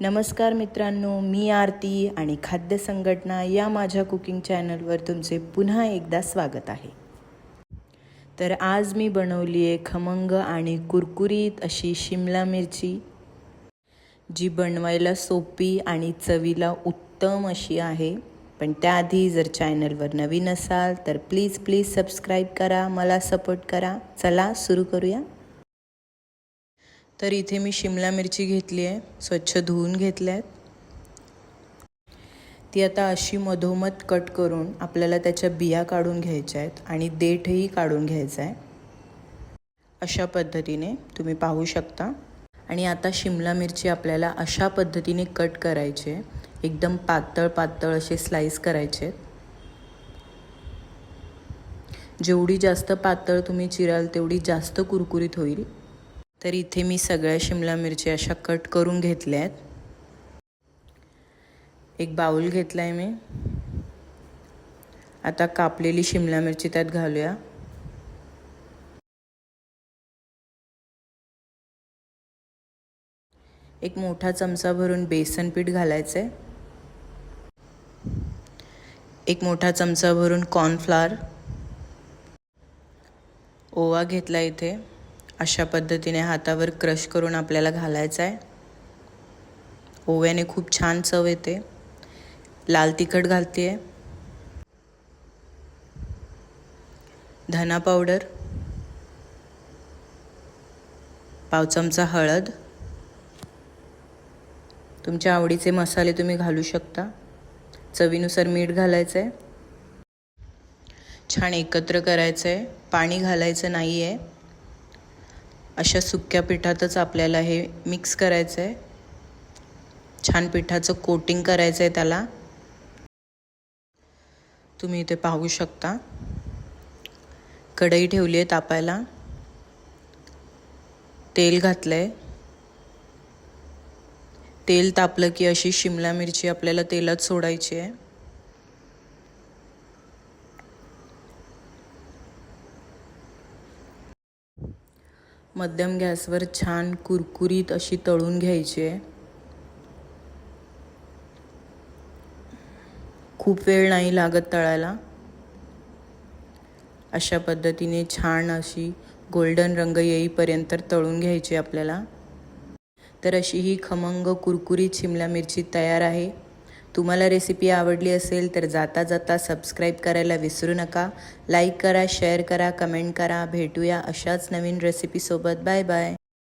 नमस्कार मित्रांनो मी आरती आणि खाद्य संघटना या माझ्या कुकिंग चॅनलवर तुमचे पुन्हा एकदा स्वागत आहे. तर आज मी बनवली आहे खमंग आणि कुरकुरीत अशी शिमला मिरची जी बनवायला सोपी आणि चवीला उत्तम अशी आहे. पण त्याआधी जर चॅनलवर नवीन असाल तर प्लीज प्लीज सबस्क्राईब करा मला सपोर्ट करा. चला सुरू करूया. तर इथे मी शिमला मिरची घेतली आहे स्वच्छ धुवून घेतल्या आहेत. ती आता अशी मधोमध कट करून आपल्याला त्याच्या बिया काढून घ्यायच्या आहेत आणि देठही काढून घ्यायचं आहे. अशा पद्धतीने तुम्ही पाहू शकता. आणि आता शिमला मिरची आपल्याला अशा पद्धतीने कट करायची आहे. एकदम पातळ पातळ असे स्लाईस करायचे जेवढी जास्त पातळ तुम्ही चिराल तेवढी जास्त कुरकुरीत होईल. तर इथे मी सगळ्या शिमला मिरची अशा कट करून घेतल्या आहेत एक बाऊल घेतला आहे मी. आता कापलेली शिमला मिरची त्यात घालूया. एक मोठा चमचा भरून बेसन पीठ घालायचं आहे एक मोठा चमचा भरून कॉर्नफ्लावर ओवा घेतला इथे. अशा पद्धतीने हातावर क्रश करून आपल्याला घालायचा आहे. ओव्याने खूप छान चव येते. लाल तिखट घालते आहे धना पावडर. पाव चमचा हळद. तुमच्या आवडीचे मसाले तुम्ही घालू शकता. चवीनुसार मीठ घालायचं आहे छान एकत्र करायचं आहे पाणी घालायचं नाही आहे अशा सुक्या पिठातच आपल्याला हे मिक्स करायचं आहे छान पिठाचं कोटिंग करायचं आहे त्याला. तुम्ही इथे पाहू शकता. कढई ठेवली आहे तापायला. तेल घातलं आहे तेल तापलं की अशी शिमला मिरची आपल्याला तेलात सोडायची आहे. मध्यम गॅसवर छान कुरकुरीत अशी तळून घ्यायची. आहे खूप वेळ नाही लागत तळायला. अशा पद्धतीने छान अशी गोल्डन रंग येईपर्यंत तळून घ्यायची आपल्याला. तर अशी ही खमंग कुरकुरीत शिमला मिरची तयार आहे. तुम्हाला रेसिपी आवडली असेल तर जाता जाता सबस्क्राईब करायला विसरू नका. लाईक करा शेअर करा कमेंट करा. भेटूया अशाच नवीन रेसिपीसोबत बाय बाय